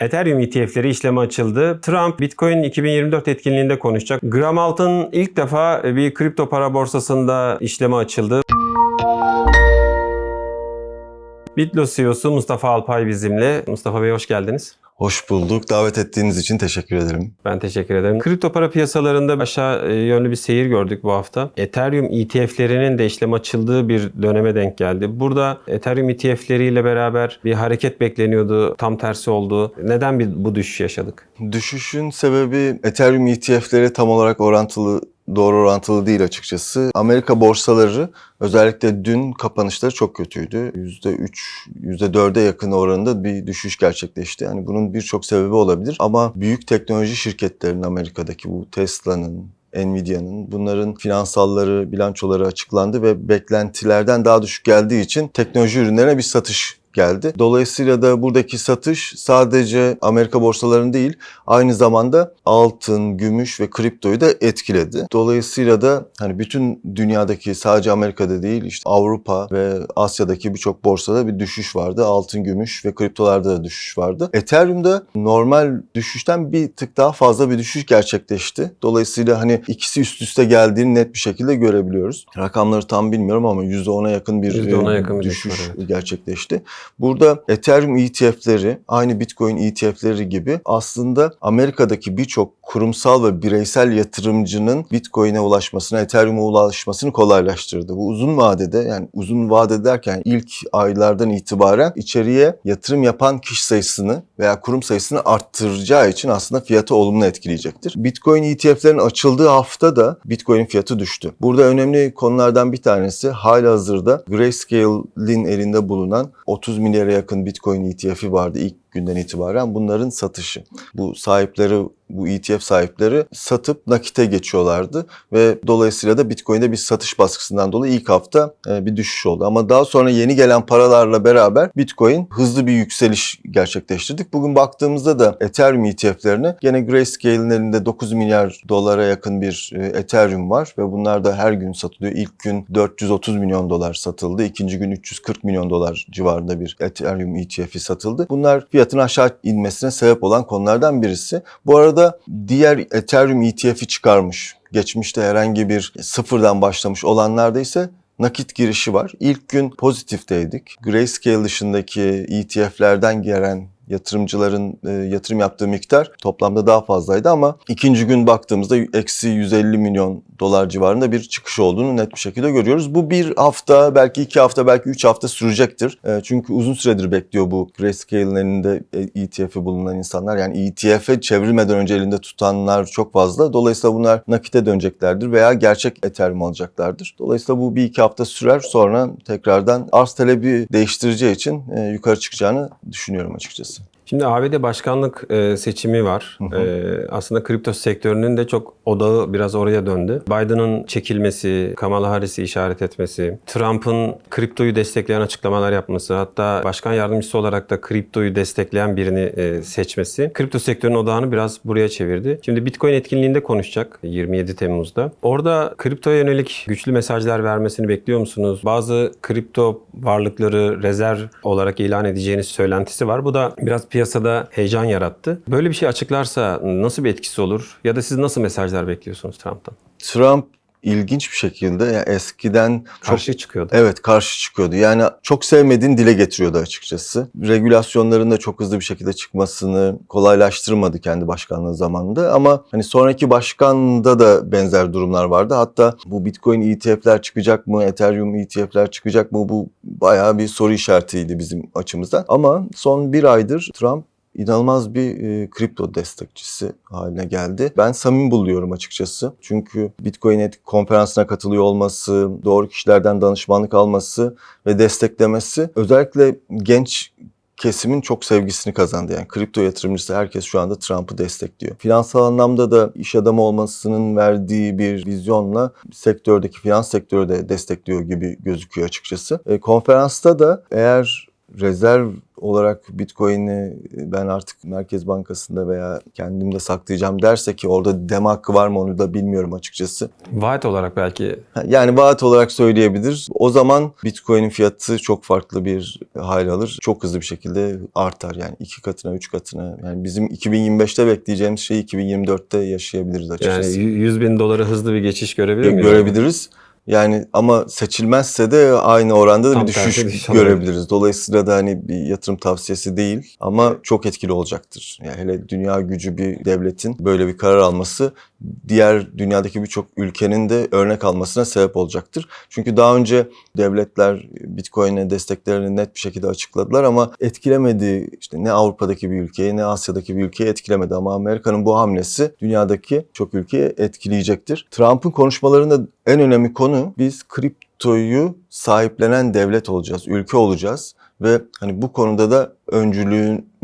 Ethereum ETF'leri işleme açıldı. Trump Bitcoin 2024 etkinliğinde konuşacak. Gram altın ilk defa bir kripto para borsasında işleme açıldı. Bitlos CEO'su Mustafa Alpay bizimle. Mustafa Bey hoş geldiniz. Hoş bulduk. Davet ettiğiniz için teşekkür ederim. Ben teşekkür ederim. Kripto para piyasalarında aşağı e, yönlü bir seyir gördük bu hafta. Ethereum ETF'lerinin de işlem açıldığı bir döneme denk geldi. Burada Ethereum ETF'leriyle beraber bir hareket bekleniyordu. Tam tersi oldu. Neden bir bu düşüş yaşadık? Düşüşün sebebi Ethereum ETF'leri tam olarak orantılı doğru orantılı değil açıkçası. Amerika borsaları özellikle dün kapanışları çok kötüydü. %3, %4'e yakın oranında bir düşüş gerçekleşti. Yani bunun birçok sebebi olabilir ama büyük teknoloji şirketlerinin Amerika'daki bu Tesla'nın, Nvidia'nın bunların finansalları, bilançoları açıklandı ve beklentilerden daha düşük geldiği için teknoloji ürünlerine bir satış geldi. Dolayısıyla da buradaki satış sadece Amerika borsalarını değil, aynı zamanda altın, gümüş ve kriptoyu da etkiledi. Dolayısıyla da hani bütün dünyadaki sadece Amerika'da değil, işte Avrupa ve Asya'daki birçok borsada bir düşüş vardı. Altın, gümüş ve kriptolarda da düşüş vardı. Ethereum'da normal düşüşten bir tık daha fazla bir düşüş gerçekleşti. Dolayısıyla hani ikisi üst üste geldiğini net bir şekilde görebiliyoruz. Rakamları tam bilmiyorum ama %10'a yakın bir %10'a e, yakın bir düşüş düşüş var, evet. gerçekleşti. Burada Ethereum ETF'leri aynı Bitcoin ETF'leri gibi aslında Amerika'daki birçok kurumsal ve bireysel yatırımcının Bitcoin'e ulaşmasına, Ethereum'a ulaşmasını kolaylaştırdı. Bu uzun vadede yani uzun vade derken ilk aylardan itibaren içeriye yatırım yapan kişi sayısını veya kurum sayısını arttıracağı için aslında fiyatı olumlu etkileyecektir. Bitcoin ETF'lerin açıldığı hafta da Bitcoin fiyatı düştü. Burada önemli konulardan bir tanesi halihazırda Grayscale'in elinde bulunan 30 milyara yakın Bitcoin ETF'i vardı. İlk günden itibaren bunların satışı. Bu sahipleri bu ETF sahipleri satıp nakite geçiyorlardı ve dolayısıyla da Bitcoin'de bir satış baskısından dolayı ilk hafta e, bir düşüş oldu. Ama daha sonra yeni gelen paralarla beraber Bitcoin hızlı bir yükseliş gerçekleştirdik. Bugün baktığımızda da Ethereum ETF'lerine gene Grayscale'in elinde 9 milyar dolara yakın bir e, Ethereum var ve bunlar da her gün satılıyor. İlk gün 430 milyon dolar satıldı. ikinci gün 340 milyon dolar civarında bir Ethereum ETF'i satıldı. Bunlar fiyatın aşağı inmesine sebep olan konulardan birisi. Bu arada diğer Ethereum ETF'i çıkarmış. Geçmişte herhangi bir sıfırdan başlamış olanlarda ise nakit girişi var. İlk gün pozitifteydik. Grayscale dışındaki ETF'lerden gelen yatırımcıların e, yatırım yaptığı miktar toplamda daha fazlaydı ama ikinci gün baktığımızda eksi 150 milyon dolar civarında bir çıkış olduğunu net bir şekilde görüyoruz. Bu bir hafta, belki iki hafta, belki üç hafta sürecektir. E, çünkü uzun süredir bekliyor bu Grayscale'in elinde ETF'i bulunan insanlar. Yani ETF'e çevrilmeden önce elinde tutanlar çok fazla. Dolayısıyla bunlar nakite döneceklerdir veya gerçek Ethereum alacaklardır. Dolayısıyla bu bir iki hafta sürer sonra tekrardan arz talebi değiştireceği için e, yukarı çıkacağını düşünüyorum açıkçası. Şimdi ABD başkanlık e, seçimi var. Hı hı. E, aslında kripto sektörünün de çok odağı biraz oraya döndü. Biden'ın çekilmesi, Kamala Harris'i işaret etmesi, Trump'ın kriptoyu destekleyen açıklamalar yapması, hatta başkan yardımcısı olarak da kriptoyu destekleyen birini e, seçmesi, kripto sektörünün odağını biraz buraya çevirdi. Şimdi Bitcoin etkinliğinde konuşacak 27 Temmuz'da. Orada kriptoya yönelik güçlü mesajlar vermesini bekliyor musunuz? Bazı kripto varlıkları rezerv olarak ilan edeceğiniz söylentisi var. Bu da biraz piyasada heyecan yarattı. Böyle bir şey açıklarsa nasıl bir etkisi olur? Ya da siz nasıl mesajlar bekliyorsunuz Trump'tan? Trump ilginç bir şekilde yani eskiden çok Karşı çıkıyordu. Evet karşı çıkıyordu. Yani çok sevmediğini dile getiriyordu açıkçası. Regülasyonların da çok hızlı bir şekilde çıkmasını kolaylaştırmadı kendi başkanlığı zamanında. Ama hani sonraki başkanda da benzer durumlar vardı. Hatta bu Bitcoin ETF'ler çıkacak mı, Ethereum ETF'ler çıkacak mı bu bayağı bir soru işaretiydi bizim açımızdan. Ama son bir aydır Trump inanılmaz bir e, kripto destekçisi haline geldi. Ben samimi buluyorum açıkçası. Çünkü Bitcoin konferansına katılıyor olması, doğru kişilerden danışmanlık alması ve desteklemesi özellikle genç kesimin çok sevgisini kazandı. Yani kripto yatırımcısı herkes şu anda Trump'ı destekliyor. Finansal anlamda da iş adamı olmasının verdiği bir vizyonla sektördeki finans sektörü de destekliyor gibi gözüküyor açıkçası. E, konferansta da eğer rezerv olarak Bitcoin'i ben artık Merkez Bankası'nda veya kendimde saklayacağım derse ki orada dem hakkı var mı onu da bilmiyorum açıkçası. Vaat olarak belki Yani vaat olarak söyleyebilir. O zaman Bitcoin'in fiyatı çok farklı bir hal alır. Çok hızlı bir şekilde artar. Yani iki katına, üç katına. Yani bizim 2025'te bekleyeceğimiz şeyi 2024'te yaşayabiliriz yani açıkçası. 100 bin doları hızlı bir geçiş görebilir miyiz? görebiliriz. Yani ama seçilmezse de aynı oranda da Tam bir düşüş şey görebiliriz. Dolayısıyla da hani bir yatırım tavsiyesi değil ama çok etkili olacaktır. Yani hele dünya gücü bir devletin böyle bir karar alması diğer dünyadaki birçok ülkenin de örnek almasına sebep olacaktır. Çünkü daha önce devletler Bitcoin'e desteklerini net bir şekilde açıkladılar ama etkilemedi işte ne Avrupa'daki bir ülkeyi ne Asya'daki bir ülkeyi etkilemedi ama Amerika'nın bu hamlesi dünyadaki çok ülkeyi etkileyecektir. Trump'ın konuşmalarında en önemli konu biz kriptoyu sahiplenen devlet olacağız, ülke olacağız ve hani bu konuda da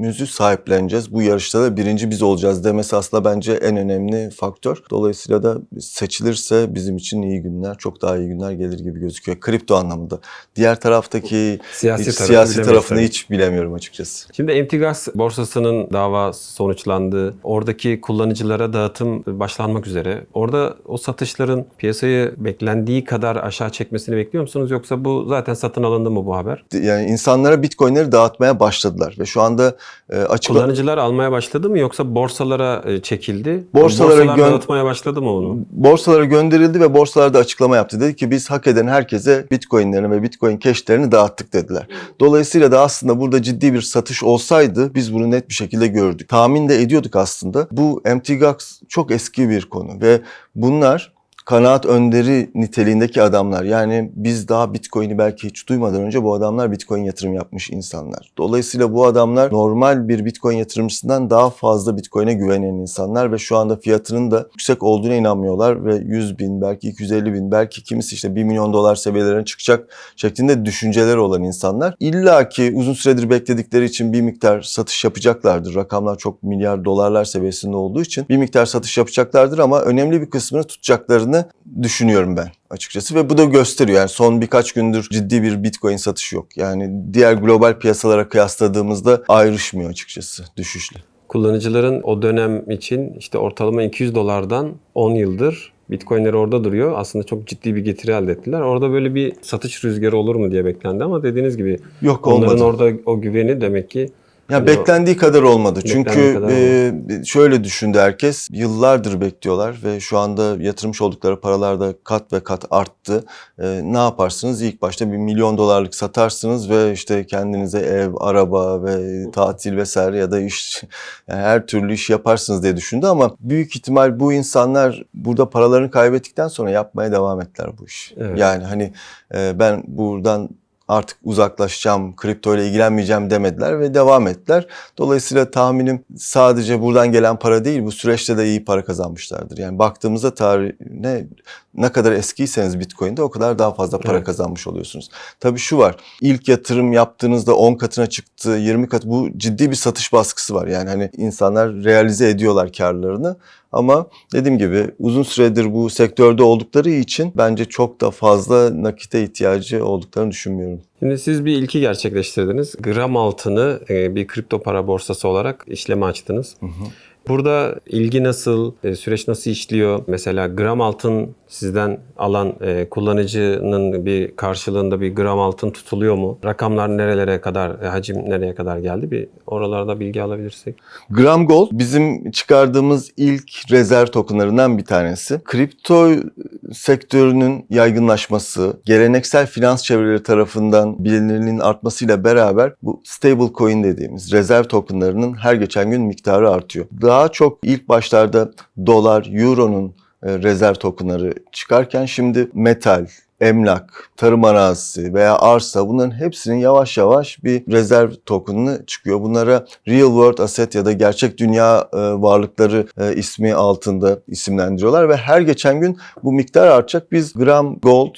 öncülüğümüzü sahipleneceğiz. Bu yarışta da birinci biz olacağız demesi aslında bence en önemli faktör. Dolayısıyla da seçilirse bizim için iyi günler, çok daha iyi günler gelir gibi gözüküyor. Kripto anlamında. Diğer taraftaki Siyasi hiç tarafı siyasi tarafını tabii. hiç bilemiyorum açıkçası. Şimdi MTGAS borsasının dava sonuçlandı. Oradaki kullanıcılara dağıtım başlanmak üzere. Orada o satışların piyasayı beklendiği kadar aşağı çekmesini bekliyor musunuz? Yoksa bu zaten satın alındı mı bu haber? Yani insanlara bitcoinleri dağıtmaya başladılar ve şu anda açık Kullanıcılar almaya başladı mı yoksa borsalara e, çekildi? Borsalara Borsalar dağıtmaya başladı mı onu? borsalara gönderildi ve borsalarda açıklama yaptı. Dedi ki biz hak eden herkese bitcoinlerini ve bitcoin cashlerini dağıttık dediler. Dolayısıyla da aslında burada ciddi bir satış olsaydı biz bunu net bir şekilde gördük. Tahmin de ediyorduk aslında. Bu MTGOX çok eski bir konu ve bunlar kanaat önderi niteliğindeki adamlar. Yani biz daha Bitcoin'i belki hiç duymadan önce bu adamlar Bitcoin yatırım yapmış insanlar. Dolayısıyla bu adamlar normal bir Bitcoin yatırımcısından daha fazla Bitcoin'e güvenen insanlar ve şu anda fiyatının da yüksek olduğuna inanmıyorlar ve 100 bin belki 250 bin belki kimisi işte 1 milyon dolar seviyelerine çıkacak şeklinde düşünceleri olan insanlar. İlla ki uzun süredir bekledikleri için bir miktar satış yapacaklardır. Rakamlar çok milyar dolarlar seviyesinde olduğu için bir miktar satış yapacaklardır ama önemli bir kısmını tutacaklarını düşünüyorum ben açıkçası ve bu da gösteriyor. Yani son birkaç gündür ciddi bir Bitcoin satışı yok. Yani diğer global piyasalara kıyasladığımızda ayrışmıyor açıkçası düşüşle. Kullanıcıların o dönem için işte ortalama 200 dolardan 10 yıldır Bitcoin'leri orada duruyor. Aslında çok ciddi bir getiri elde ettiler. Orada böyle bir satış rüzgarı olur mu diye beklendi ama dediğiniz gibi Yok onların olmadı. orada o güveni demek ki Ya Hani beklendiği kadar olmadı. Çünkü kadar e, şöyle düşündü herkes. Yıllardır bekliyorlar ve şu anda yatırmış oldukları paralar da kat ve kat arttı. E, ne yaparsınız? İlk başta bir milyon dolarlık satarsınız ve işte kendinize ev, araba ve tatil vesaire ya da iş yani her türlü iş yaparsınız diye düşündü ama büyük ihtimal bu insanlar burada paralarını kaybettikten sonra yapmaya devam ettiler bu işi. Evet. Yani hani e, ben buradan artık uzaklaşacağım, kripto ile ilgilenmeyeceğim demediler ve devam ettiler. Dolayısıyla tahminim sadece buradan gelen para değil, bu süreçte de iyi para kazanmışlardır. Yani baktığımızda tarihine ne kadar eskiyseniz Bitcoin'de o kadar daha fazla para Evet. kazanmış oluyorsunuz. Tabii şu var, ilk yatırım yaptığınızda 10 katına çıktı, 20 kat bu ciddi bir satış baskısı var. Yani hani insanlar realize ediyorlar karlarını. Ama dediğim gibi uzun süredir bu sektörde oldukları için bence çok da fazla nakite ihtiyacı olduklarını düşünmüyorum. Şimdi siz bir ilki gerçekleştirdiniz. Gram altını e, bir kripto para borsası olarak işleme açtınız. Burada ilgi nasıl, e, süreç nasıl işliyor? Mesela gram altın sizden alan e, kullanıcının bir karşılığında bir gram altın tutuluyor mu? Rakamlar nerelere kadar, e, hacim nereye kadar geldi? Bir oralarda bilgi alabilirsek. Gram Gold bizim çıkardığımız ilk rezerv tokenlarından bir tanesi. Kripto sektörünün yaygınlaşması, geleneksel finans çevreleri tarafından bilinirliğinin artmasıyla beraber bu stable coin dediğimiz rezerv tokenlarının her geçen gün miktarı artıyor. Daha çok ilk başlarda dolar, euronun rezerv tokenları çıkarken şimdi metal, emlak, tarım arazisi veya arsa bunların hepsinin yavaş yavaş bir rezerv token'ı çıkıyor. Bunlara real world asset ya da gerçek dünya e, varlıkları e, ismi altında isimlendiriyorlar ve her geçen gün bu miktar artacak. Biz gram gold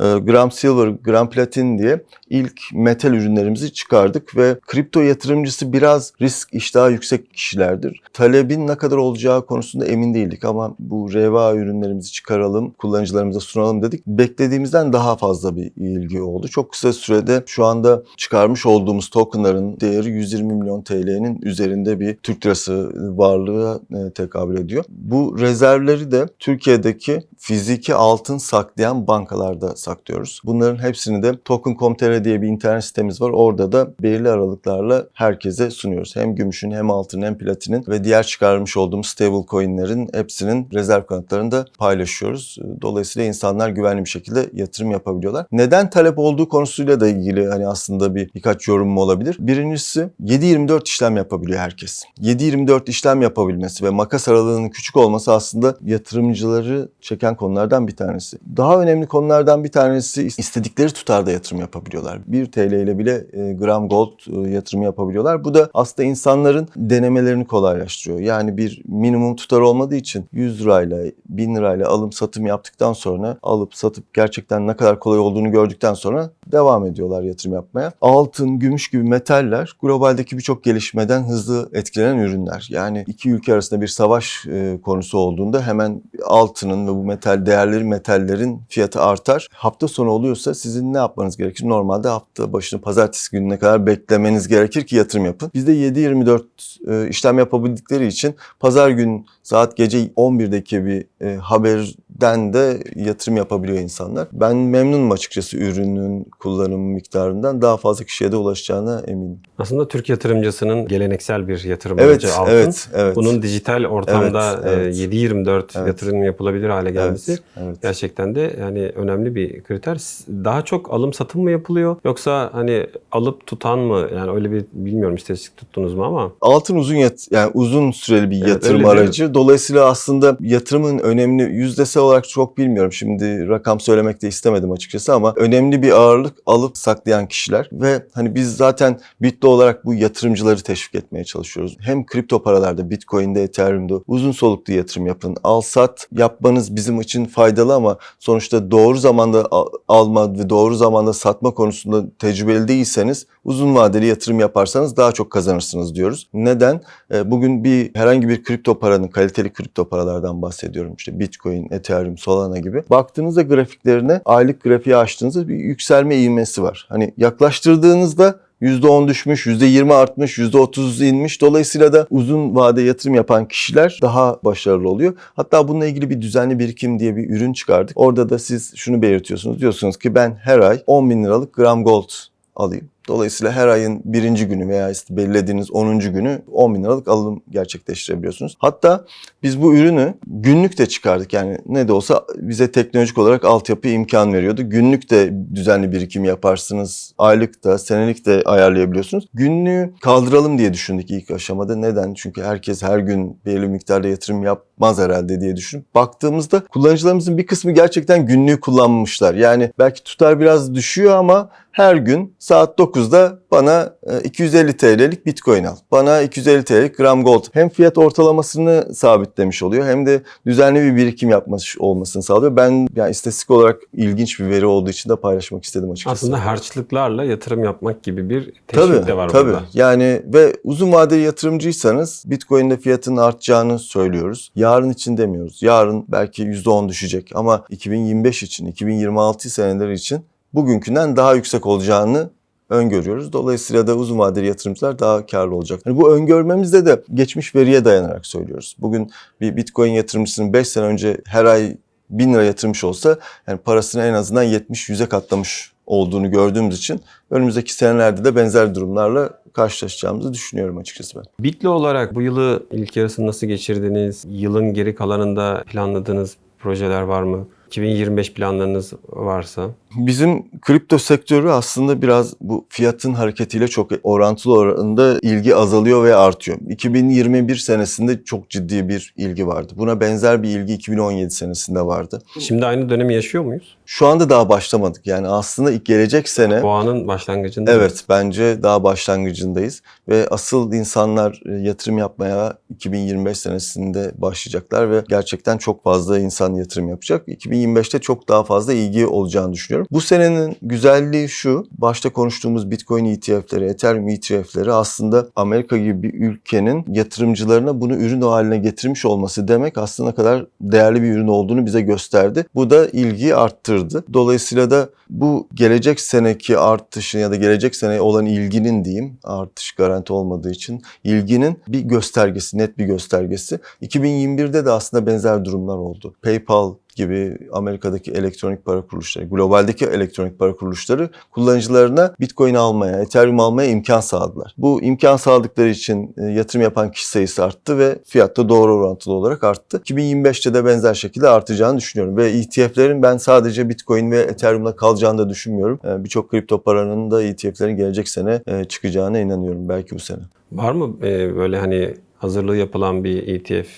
e, gram silver, gram platin diye ilk metal ürünlerimizi çıkardık ve kripto yatırımcısı biraz risk iştahı yüksek kişilerdir. Talebin ne kadar olacağı konusunda emin değildik ama bu REVA ürünlerimizi çıkaralım, kullanıcılarımıza sunalım dedik. Beklediğimizden daha fazla bir ilgi oldu. Çok kısa sürede şu anda çıkarmış olduğumuz tokenların değeri 120 milyon TL'nin üzerinde bir Türk lirası varlığı e, tekabül ediyor. Bu rezervleri de Türkiye'deki fiziki altın saklayan bankalarda saklıyoruz. Bunların hepsini de Token.com.tr diye bir internet sitemiz var. Orada da belirli aralıklarla herkese sunuyoruz. Hem gümüşün hem altının hem platinin ve diğer çıkarmış olduğumuz stable coinlerin hepsinin rezerv kanıtlarını da paylaşıyoruz. Dolayısıyla insanlar güvenli bir şekilde yatırım yapabiliyorlar. Neden talep olduğu konusuyla da ilgili hani aslında bir birkaç yorum olabilir. Birincisi 7-24 işlem yapabiliyor herkes. 7-24 işlem yapabilmesi ve makas aralığının küçük olması aslında yatırımcıları çeken konulardan bir tanesi. Daha önemli konulardan bir tanesi istedikleri tutarda yatırım yapabiliyorlar. 1 TL ile bile e, gram gold e, yatırımı yapabiliyorlar. Bu da aslında insanların denemelerini kolaylaştırıyor. Yani bir minimum tutar olmadığı için 100 lirayla 1000 lirayla alım satım yaptıktan sonra alıp satıp gerçekten ne kadar kolay olduğunu gördükten sonra devam ediyorlar yatırım yapmaya. Altın, gümüş gibi metaller globaldeki birçok gelişmeden hızlı etkilenen ürünler. Yani iki ülke arasında bir savaş e, konusu olduğunda hemen altının ve bu metal değerleri metallerin fiyatı artar. Hafta sonu oluyorsa sizin ne yapmanız gerekir? Normalde hafta başını pazartesi gününe kadar beklemeniz gerekir ki yatırım yapın. Bizde 7-24 e, işlem yapabildikleri için pazar gün saat gece 11'deki bir e, haberden de yatırım yapabiliyor insanlar. Ben memnunum açıkçası ürünün kullanım miktarından daha fazla kişiye de ulaşacağına eminim. Aslında Türk yatırımcısının geleneksel bir yatırım Evet, aracı altın. evet, evet. Bunun dijital ortamda Evet, evet. e, 7-24 Evet. yatırım yapılabilir hale gelmesi Evet, evet. gerçekten de yani önemli bir kriter. Daha çok alım satım mı yapılıyor yoksa hani alıp tutan mı? Yani öyle bir bilmiyorum istatistik tuttunuz mu ama Altın uzun yat yani uzun süreli bir Evet, yatırım öyle aracı. Dolayısıyla aslında yatırımın önemli yüzdesel olarak çok bilmiyorum. Şimdi rakam söylemek de istemedim açıkçası ama önemli bir ağırlık alıp saklayan kişiler ve hani biz zaten Bitlo olarak bu yatırımcıları teşvik etmeye çalışıyoruz. Hem kripto paralarda, Bitcoin'de, Ethereum'da uzun soluklu yatırım yapın. Al sat yapmanız bizim için faydalı ama sonuçta doğru zamanda al- alma ve doğru zamanda satma konusunda tecrübeli değilseniz uzun vadeli yatırım yaparsanız daha çok kazanırsınız diyoruz. Neden? E, Bugün bir herhangi bir kripto paranın kaliteli kripto paralardan bahsediyorum. İşte Bitcoin, Ethereum, Solana gibi. Baktığınızda grafiklerine aylık grafiği açtığınızda bir yükselme ivmesi var. Hani yaklaştırdığınızda %10 düşmüş, %20 artmış, %30 inmiş. Dolayısıyla da uzun vade yatırım yapan kişiler daha başarılı oluyor. Hatta bununla ilgili bir düzenli birikim diye bir ürün çıkardık. Orada da siz şunu belirtiyorsunuz. Diyorsunuz ki ben her ay 10 bin liralık gram gold alayım. Dolayısıyla her ayın birinci günü veya işte belirlediğiniz 10. günü 10 bin liralık alım gerçekleştirebiliyorsunuz. Hatta biz bu ürünü günlük de çıkardık. Yani ne de olsa bize teknolojik olarak altyapı imkan veriyordu. Günlük de düzenli birikim yaparsınız. Aylık da, senelik de ayarlayabiliyorsunuz. Günlüğü kaldıralım diye düşündük ilk aşamada. Neden? Çünkü herkes her gün belirli miktarda yatırım yapmaz herhalde diye düşünüp baktığımızda kullanıcılarımızın bir kısmı gerçekten günlüğü kullanmışlar. Yani belki tutar biraz düşüyor ama her gün saat 9'da bana e, 250 TL'lik Bitcoin al. Bana 250 TL'lik gram gold. Hem fiyat ortalamasını sabitlemiş oluyor hem de düzenli bir birikim yapması olmasını sağlıyor. Ben yani istatistik olarak ilginç bir veri olduğu için de paylaşmak istedim açıkçası. aslında harçlıklarla yatırım yapmak gibi bir teşvik Tabii, de var tabii. burada. Yani ve uzun vadeli yatırımcıysanız Bitcoin'de fiyatın artacağını söylüyoruz. Yarın için demiyoruz. Yarın belki %10 düşecek ama 2025 için, 2026 seneleri için bugünkünden daha yüksek olacağını öngörüyoruz. Dolayısıyla da uzun vadeli yatırımcılar daha karlı olacak. Yani bu öngörmemizde de geçmiş veriye dayanarak söylüyoruz. Bugün bir Bitcoin yatırımcısının 5 sene önce her ay 1000 lira yatırmış olsa yani parasını en azından 70-100'e katlamış olduğunu gördüğümüz için önümüzdeki senelerde de benzer durumlarla karşılaşacağımızı düşünüyorum açıkçası ben. Bitli olarak bu yılı ilk yarısını nasıl geçirdiniz? Yılın geri kalanında planladığınız projeler var mı? 2025 planlarınız varsa. Bizim kripto sektörü aslında biraz bu fiyatın hareketiyle çok orantılı oranında ilgi azalıyor ve artıyor. 2021 senesinde çok ciddi bir ilgi vardı. Buna benzer bir ilgi 2017 senesinde vardı. Şimdi aynı dönemi yaşıyor muyuz? Şu anda daha başlamadık. Yani aslında ilk gelecek sene Boğanın başlangıcında mı? Evet bence daha başlangıcındayız ve asıl insanlar e, yatırım yapmaya 2025 senesinde başlayacaklar ve gerçekten çok fazla insan yatırım yapacak. 2025 2025'te çok daha fazla ilgi olacağını düşünüyorum. Bu senenin güzelliği şu. Başta konuştuğumuz Bitcoin ETF'leri, Ethereum ETF'leri aslında Amerika gibi bir ülkenin yatırımcılarına bunu ürün haline getirmiş olması demek aslında ne kadar değerli bir ürün olduğunu bize gösterdi. Bu da ilgiyi arttırdı. Dolayısıyla da bu gelecek seneki artışın ya da gelecek sene olan ilginin diyeyim artış garanti olmadığı için ilginin bir göstergesi, net bir göstergesi. 2021'de de aslında benzer durumlar oldu. PayPal gibi Amerika'daki elektronik para kuruluşları, globaldeki elektronik para kuruluşları kullanıcılarına Bitcoin almaya, Ethereum almaya imkan sağladılar. Bu imkan sağladıkları için e, yatırım yapan kişi sayısı arttı ve fiyat da doğru orantılı olarak arttı. 2025'te de benzer şekilde artacağını düşünüyorum ve ETF'lerin ben sadece Bitcoin ve Ethereum'la kalacağını da düşünmüyorum. E, Birçok kripto paranın da ETF'lerin gelecek sene e, çıkacağına inanıyorum belki bu sene. Var mı böyle hani hazırlığı yapılan bir ETF?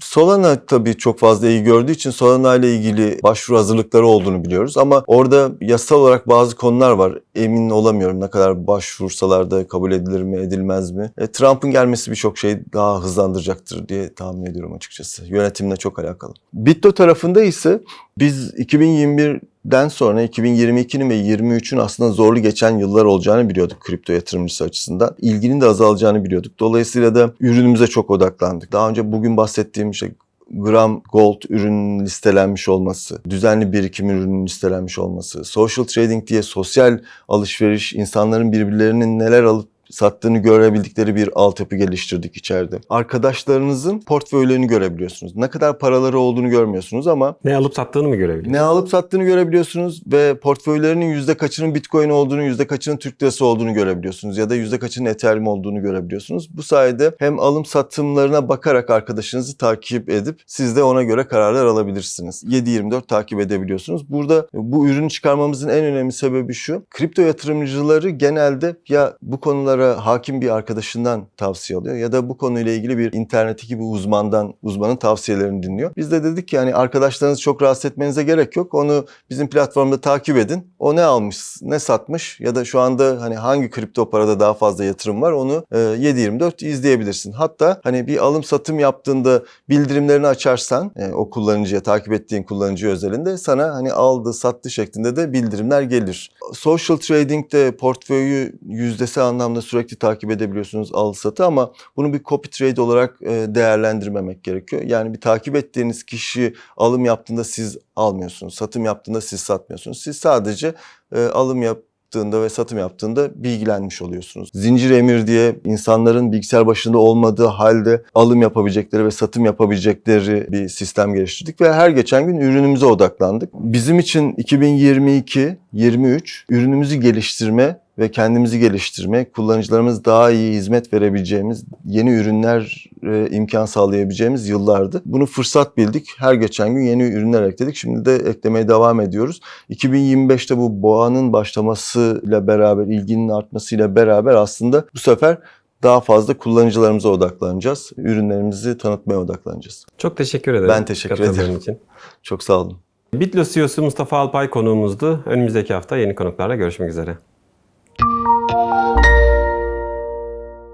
Solana tabii çok fazla ilgi gördüğü için Solana ile ilgili başvuru hazırlıkları olduğunu biliyoruz. Ama orada yasal olarak bazı konular var. Emin olamıyorum ne kadar başvursalar da kabul edilir mi edilmez mi. E, Trump'ın gelmesi birçok şeyi daha hızlandıracaktır diye tahmin ediyorum açıkçası. Yönetimle çok alakalı. Bitto tarafında ise biz 2021'den sonra 2022'nin ve 23'ün aslında zorlu geçen yıllar olacağını biliyorduk kripto yatırımcısı açısından. İlginin de azalacağını biliyorduk. Dolayısıyla da ürünümüze çok odaklandık. Daha önce bugün bahsettiğim şey gram gold ürünün listelenmiş olması, düzenli birikim ürünün listelenmiş olması, social trading diye sosyal alışveriş, insanların birbirlerinin neler alıp sattığını görebildikleri bir altyapı geliştirdik içeride. Arkadaşlarınızın portföylerini görebiliyorsunuz. Ne kadar paraları olduğunu görmüyorsunuz ama Ne alıp sattığını mı görebiliyor? ne alıp sattığını görebiliyorsunuz ve portföylerinin yüzde kaçının Bitcoin olduğunu, yüzde kaçının Türk lirası olduğunu görebiliyorsunuz ya da yüzde kaçının Ethereum olduğunu görebiliyorsunuz. Bu sayede hem alım satımlarına bakarak arkadaşınızı takip edip siz de ona göre kararlar alabilirsiniz. 7-24 takip edebiliyorsunuz. Burada bu ürünü çıkarmamızın en önemli sebebi şu. Kripto yatırımcıları genelde ya bu konulara hakim bir arkadaşından tavsiye alıyor ya da bu konuyla ilgili bir internetteki bir uzmandan, uzmanın tavsiyelerini dinliyor. Biz de dedik ki yani arkadaşlarınızı çok rahatsız etmenize gerek yok. Onu bizim platformda takip edin. O ne almış, ne satmış ya da şu anda hani hangi kripto parada daha fazla yatırım var onu e, 7/24 izleyebilirsin. Hatta hani bir alım satım yaptığında bildirimlerini açarsan e, o kullanıcıya takip ettiğin kullanıcı özelinde sana hani aldı sattı şeklinde de bildirimler gelir. Social trading'de portföyü yüzdesi anlamda sürekli takip edebiliyorsunuz al satı ama bunu bir copy trade olarak e, değerlendirmemek gerekiyor. Yani bir takip ettiğiniz kişi alım yaptığında siz almıyorsunuz. Satım yaptığında siz satmıyorsunuz. Siz sadece e, alım yaptığında ve satım yaptığında bilgilenmiş oluyorsunuz. Zincir emir diye insanların bilgisayar başında olmadığı halde alım yapabilecekleri ve satım yapabilecekleri bir sistem geliştirdik ve her geçen gün ürünümüze odaklandık. Bizim için 2022 23 ürünümüzü geliştirme ve kendimizi geliştirme, kullanıcılarımız daha iyi hizmet verebileceğimiz, yeni ürünler e, imkan sağlayabileceğimiz yıllardı. Bunu fırsat bildik. Her geçen gün yeni ürünler ekledik. Şimdi de eklemeye devam ediyoruz. 2025'te bu boğanın başlamasıyla beraber, ilginin artmasıyla beraber aslında bu sefer daha fazla kullanıcılarımıza odaklanacağız. Ürünlerimizi tanıtmaya odaklanacağız. Çok teşekkür ederim. Ben teşekkür ederim. için. Çok sağ olun. Bitlo CEO'su Mustafa Alpay konuğumuzdu. Önümüzdeki hafta yeni konuklarla görüşmek üzere. Música